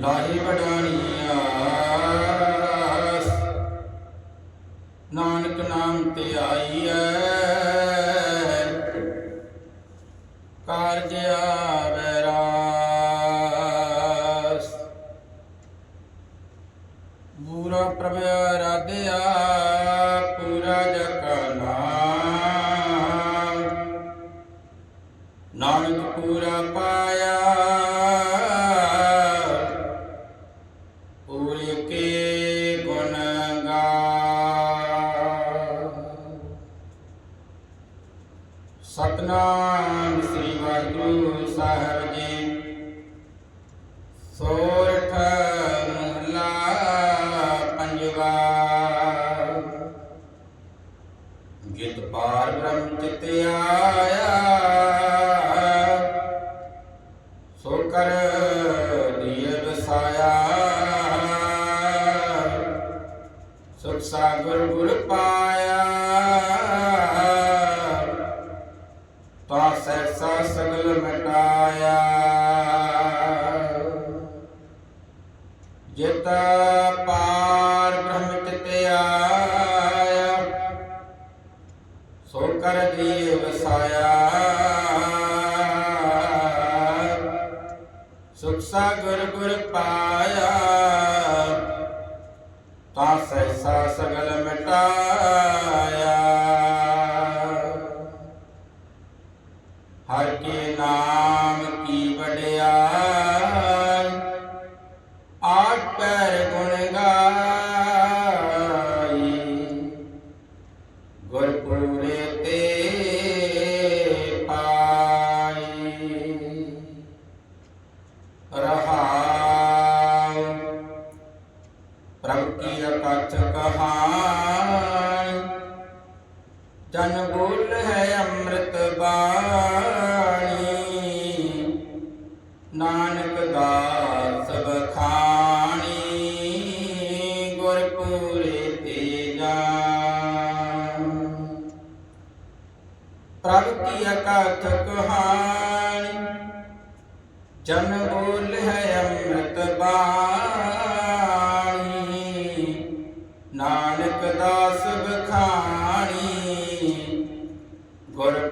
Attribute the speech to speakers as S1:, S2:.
S1: ਲਾਹੀ ਵਡਾਣੀ ਨਾਨਕ ਨਾਮ ਤੇ ਆਈਐ। ਕਾਰਜ ਆਵੈ ਰਾਸ। ਬੂਰਾ ਪ੍ਰਭ ਰਾਧਿਆ, ਪੂਰਾ ਜਗ ਨਾਮ। ਨਾਨਕ ਪੂਰਾ ਪਾਇਆ। ਸਤਨਾਮ ਸ੍ਰੀ ਵਾਹਿਗੁਰੂ ਸਾਹਿਬ ਜੀ। ਸੋਰਠ ਮਹਲਾ ਪੰਜਵਾ। ਜਿਤ ਪਾਰ ਬ੍ਰਹਮ ਚਿਤ ਆਇਆ, ਸੋ ਕਰ ਦੀਏ ਵਸਾਇਆ। ਸੁਖ ਸਾਗਰ ਗੁਰ ਪਾਇਆ। ਤਾ ਸੈਸਾ ਸਗਲ ਮਟਾਇਆ। ਜਿਤ ਪਾਰ ਬ੍ਰਹਮ ਚਿਤ ਸੋ ਕਰ ਦੀ ਵਸਾਇਆ। ਸੁਖ ਸਾਗਰ ਗੁਰ ਪਾਇਆ। ਰਹਾਉ ਪ੍ਰਭ ਕੀ ਅਕਥ ਕਹਾਣੀ ਜਨ ਬੋਲ ਹੈ ਅੰਮ੍ਰਿਤ ਬਾਣੀ ਨਾਨਕ ਦਾਸ ਬਖਾਣੀ ਗੁਰਪੂਰੇ ਤੇ ਜਾਣ ਪ੍ਰਭ ਕੀ ਅਕਥ ਕਹਾਣੀ ਜਨ ਬੋਲ ਹੈ ਨਾਨਕ ਦਾਸ ਬਖਾਣੀ ਗੁਰ